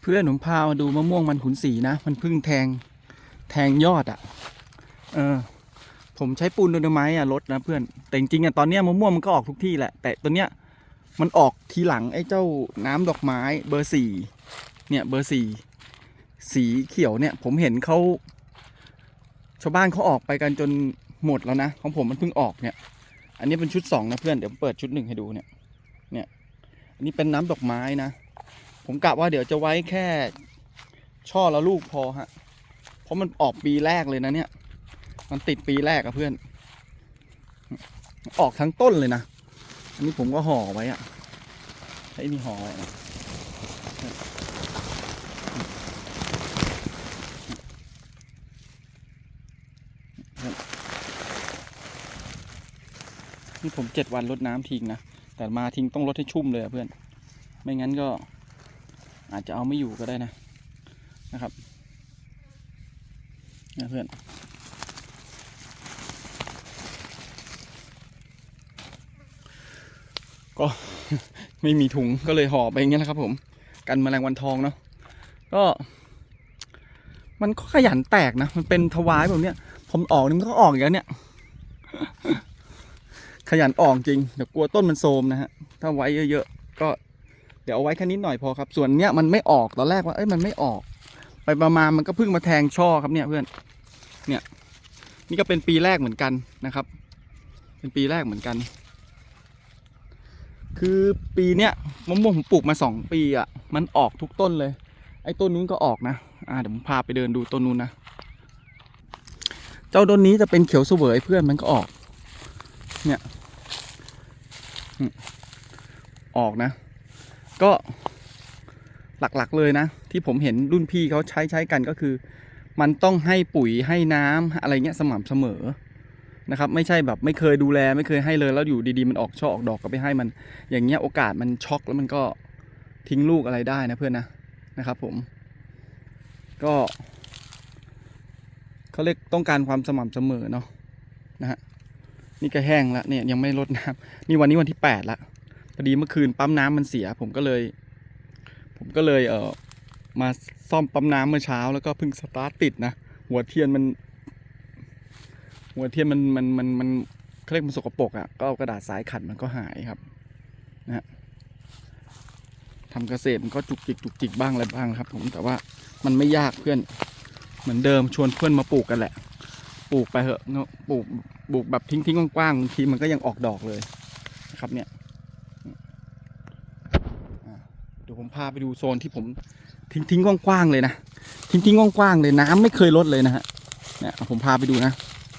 เพื่อนผมพามาดูมะม่วงมันขุนสีนะ มันพิ่งแทงแทงยอดอะ่ะ เออ ผมใช้ปูนโดนไม้อะลดนะเพื่อน แต่จริงๆอะตอนเนี้ยมะม่วงมันก็ออกทุกที่แหละ แต่ตัวเนี้ยมันออกทีหลังไอ้เจ้าน้ำดอกไม้เบอร์สี่เนี่ยเบอร์สี่สีเขียวเนี่ย ผมเห็นเขาชาวบ้านเขาออกไปกันจนหมดแล้วนะของผมมันเพิ่งออกเนี่ย อันนี้เป็นชุดสองนะเพื่อนเดี๋ยวผมเปิดชุดหนึ่งให้ดูเนี่ย เนี่ย อันนี้เป็นน้ำดอกไม้นะ ผมกะว่าเดี๋ยวจะไว้แค่ ช่อละลูกพอฮะ เพราะมันออกปีแรกเลยนะเนี่ย มันติดปีแรกอะเพื่อน ออกทั้งต้นเลยนะ อันนี้ผมก็ห่อไว้อะใช้นี่ห่อไว้นะนี่ผมเจ็ดวันลดน้ำทิ้งนะ แต่มาทิ้งต้องลดให้ชุ่มเลยเพื่อน ไม่งั้นก็ อาจจะเอาไม่อยู่ก็ได้นะนะครับนะเพื่อนก็ไม่มีถุงก็เลยห่อไปอย่างเงี้ยแหละครับ ผม กันแมลงวันทองเนาะก็ มันก็ขยันแตกนะ มันเป็นทวายแบบเนี้ย ผมออกนี่มันก็ออกอย่างนี้ยขยันออกจริงเดี๋ยวกลัวต้นมันโทรมนะฮะ ถ้าไว้เยอะๆก็ ดี๋ยวเอาไว้แค่นิดหน่อยพอครับ ส่วนเนี้ยมันไม่ออกตอนแรกว่าเอ้ยมันไม่ออก ไปประมาณมันก็เพิ่งมาแทงช่อครับเนี่ยเพื่อน เนี่ย นี่ก็เป็นปีแรกเหมือนกันนะครับ เป็นปีแรกเหมือนกัน คือปีเนี้ยมะม่วงผมปลูกมาสองปีอะ มันออกทุกต้นเลย ไอ้ต้นนู้นก็ออกนะ อ่าเดี๋ยวผมพาไปเดินดูต้นนู้นนะ เจ้าต้นนี้จะเป็นเขียวเสวยเพื่อนมันก็ออก เนี่ยออกนะ ก็หลักๆเลยนะ ที่ผมเห็นรุ่นพี่เขาใช้ใช้กันก็คือ มันต้องให้ปุ๋ยให้น้ำอะไรเงี้ยสม่ำเสมอนะครับ ไม่ใช่แบบไม่เคยดูแลไม่เคยให้เลยแล้วอยู่ดีๆมันออกช่อออกดอกก็ไปให้มัน อย่างเงี้ยโอกาสมันช็อกแล้วมันก็ทิ้งลูกอะไรได้นะเพื่อนนะนะครับ ผม ก็เขาเรียกต้องการความสม่ำเสมอเนาะนะฮะนี่ก็แห้งแล้วเนี่ยยังไม่ลดน้ำนี่วันนี้วันที่แปดละ อดีเมื่อคืนปั๊มน้ำมันเสีย ผมก็เลย ผมก็เลยเออมาซ่อมปั๊มน้ำเมื่อเช้าแล้วก็เพิ่งสตาร์ทติดนะหัวเทียนมัน หัวเทียนมันมันมันมันเขาเรียกมันสกปรกอะ่ะก็เอากระดาษสายขัดมันก็หายครับนะฮะทำเกษตรมันก็จุกจิกจุกจิกบ้างอะไรบ้างครับ ผมแต่ว่ามันไม่ยากเพื่อนเหมือนเดิมชวนเพื่อนมาปลูกกันแหละ ปลูกไปเถอะเนอะปลูกปลูกแบบทิ้งทิ้งกว้างๆบางทีมันก็ยังออกดอกเลยนะครับเนี่ย เดี๋ยวผมพาไปดูโซนที่ผมทิ้งทิ้งกว้างๆเลยนะทิ้งทิ้งกว้างๆเลยน้ำไม่เคยลดเลยนะฮะเนี่ยผมพาไปดูนะ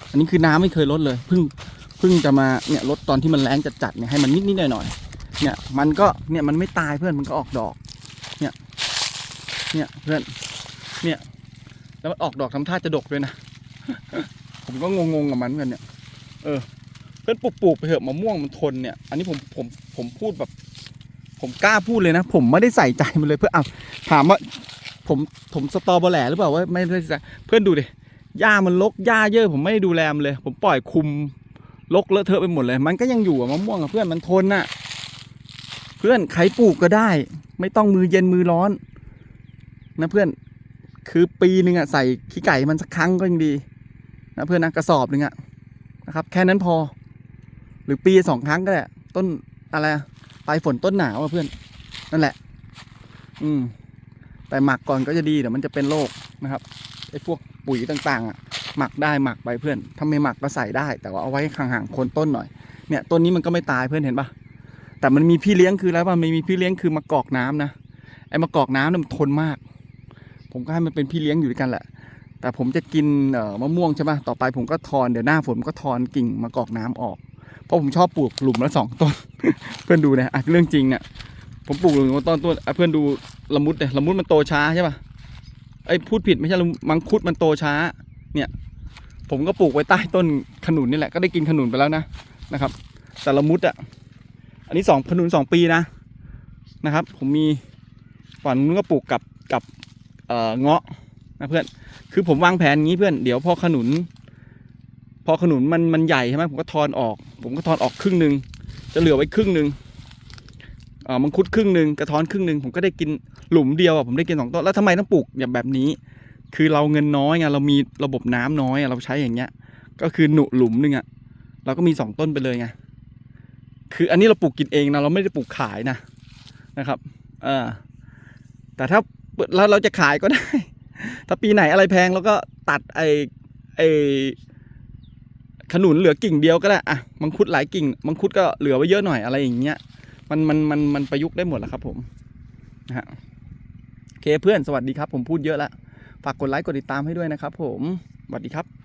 อันนี้คือน้ำไม่เคยลดเลยเพิ่งเพิ่งจะมาเนี่ยลดตอนที่มันแรงจัดๆเนี่ยให้มันนิดๆหน่อยๆเนี่ยมันก็เนี่ยมันไม่ตายเพื่อนมันก็ออกดอก เนี่ยเนี่ยเพื่อนเนี่ยแล้วมันออกดอกทำท่าจะดกด้วยนะผมก็งงๆกับมันเหมือนกันเนี่ย เออเพื่อนปลูกๆไปเถอะมะม่วงมันทนเนี่ย อันนี้ผมผมผมพูดแบบ ผมกล้าพูดเลยนะ ผมไม่ได้ใส่ใจมันเลยเพื่อเอาถามว่าผมผมสตอเบอร์แหล่หรือเปล่าว่าไม่ได้ใส่เพื่อนดูดิหญ้ามันลกหญ้าเยอะ ผมไม่ได้ดูแลมันเลย ผมปล่อยคุมลกเลอะเทอะไปหมดเลย มันก็ยังอยู่อะมะม่วงอะเพื่อนมันทนน่ะเพื่อนใครปลูกก็ได้ ไม่ต้องมือเย็นมือร้อน นะเพื่อนคือปีหนึ่งอะใส่ขี้ไก่มันสักครั้งก็ยังดีนะเพื่อนนะกระสอบหนึ่งอะนะครับ แค่นั้นพอ หรือปีสองครั้งก็ได้ต้นอะไร ปลายฝนต้นหนาวอะเพื่อน นั่นแหละ อืม แต่หมักก่อนก็จะดีเดี๋ยวมันจะเป็นโรคนะครับไอ้พวกปุ๋ยต่างๆอะหมักได้หมักไปเพื่อนถ้าไม่หมักก็ใส่ได้ แต่ว่าเอาไว้ห่างๆคนต้นหน่อย เนี่ยต้นนี้มันก็ไม่ตายเพื่อนเห็นปะแต่มันมีพี่เลี้ยงคืออะไรป่ะมันมีพี่เลี้ยงคือมะกอกน้ำนะไอ้มะกอกน้ำเนี่ยมันทนมาก ผมก็ให้มันเป็นพี่เลี้ยงอยู่ด้วยกันแหละ แต่ผมจะกินเอ่อมะม่วงใช่ปะต่อไปผมก็ทอนเดี๋ยวหน้าฝนก็ทอนกิ่งมะกอกน้ำออก เพราะผมชอบปลูกหลุมละสองต้น เพื่อนดูนะอะเรื่องจริงเนี่ยผมปลูกหลุมละต้นต้นเพื่อนดูละมุดเนี่ยละมุดมันโตช้าใช่ป่ะไอ้พูดผิดไม่ใช่มังคุดมันโตช้า เนี่ย ผมก็ปลูกไว้ใต้ต้นขนุนนี่แหละก็ได้กินขนุนไปแล้วนะนะครับ แต่ละมุดอะอันนี้สองขนุนสองปีนะนะครับ ผมมีฝั่งนู้นก็ปลูกกับกับเอ่อเงาะนะเพื่อน คือผมวางแผนอย่างนี้เพื่อน เดี๋ยวพอขนุน พอขนุนมันมันใหญ่ใช่ไหมผมก็ทอนออก ผมก็ทอนออกครึ่งหนึ่งจะเหลือไว้ครึ่งหนึ่งเอ่อมังคุดครึ่งหนึ่งกระท้อนครึ่งหนึ่งผมก็ได้กินหลุมเดียวอะผมได้กินสองต้นแล้วทำไมต้องปลูกอย่างแบบนี้ คือเราเงินน้อยไงเรามีระบบน้ำน้อยเราใช้อย่างเงี้ย ก็คือหนุหลุมหนึงอะเราก็มีสองต้นไปเลยไงคืออันนี้เราปลูกกินเองนะเราไม่ได้ปลูกขายนะนะครับเออแต่ถ้าเราเราจะขายก็ได้ ถ้าปีไหนอะไรแพงเราก็ตัดไอไอ ขนุนเหลือกิ่งเดียวก็ได้อะมังคุดหลายกิ่ง มังคุดก็เหลือไว้เยอะหน่อยอะไรอย่างเงี้ย มันมันมันมันประยุกต์ได้หมดแหละครับผมนะฮะโอเคเพื่อนสวัสดีครับ ผมพูดเยอะแล้วฝากกดไลค์กดติดตามให้ด้วยนะครับผมสวัสดีครับ